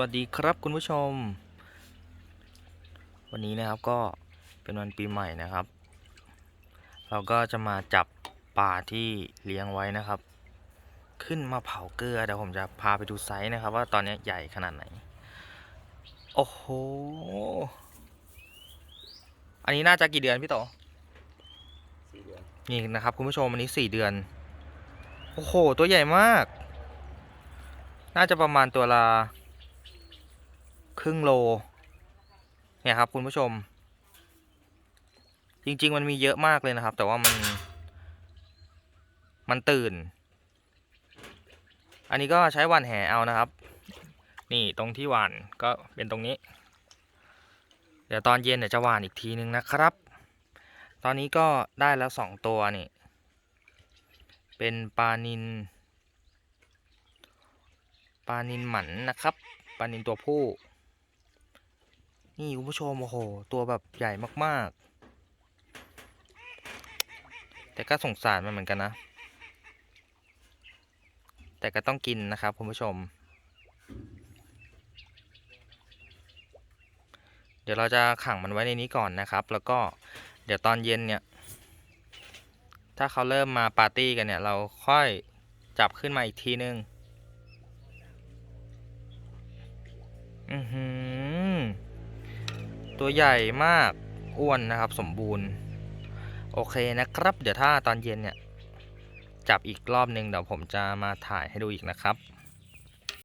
วัสดีครับคุณผู้ชม วันนี้นะครับก็เป็นวันปีใหม่นะครับ เราก็จะมาจับปลาที่เลี้ยงไว้นะครับ ขึ้นมาเผาเกลือเดี๋ยวผมจะพาไปดูไซส์นะครับ ว่าตอนนี้ใหญ่ขนาดไหน โอ้โห อันนี้น่าจะกี่เดือนพี่โตสี่เดือนนี่นะครับคุณผู้ชมอันนี้สี่เดือน โอ้โห ตัวใหญ่มาก น่าจะประมาณตัวละ ครึ่งโล เนี่ยครับคุณผู้ชม จริง ๆ มันมีเยอะมากเลยนะครับ แต่ว่ามัน มันตื่น อันนี้ก็ใช้หวานแหเอานะครับ นี่ตรงที่หวานก็เป็นตรงนี้ เดี๋ยวตอนเย็นเดี๋ยวจะหวานอีกทีนึงนะครับ ตอนนี้ก็ได้แล้วสองตัวนี่ เป็นปลานินปลานินหมันนะครับปลานินตัวผู้ นี่คุณผู้ชมโอ้โห ตัวแบบใหญ่มากๆ แต่ก็สงสารมันเหมือนกันนะ แต่ก็ต้องกินนะครับคุณผู้ชม เดี๋ยวเราจะขังมันไว้ในนี้ก่อนนะครับ แล้วก็เดี๋ยวตอนเย็นเนี่ย ถ้าเขาเริ่มมาปาร์ตี้กันเนี่ย เราค่อยจับขึ้นมาอีกทีนึง อือหือ ตัวใหญ่มากอ้วนนะครับสมบูรณ์ โอเคนะครับ เดี๋ยวถ้าตอนเย็นเนี่ย จับอีกรอบหนึ่งเดี๋ยวผมจะมาถ่ายให้ดูอีกนะครับ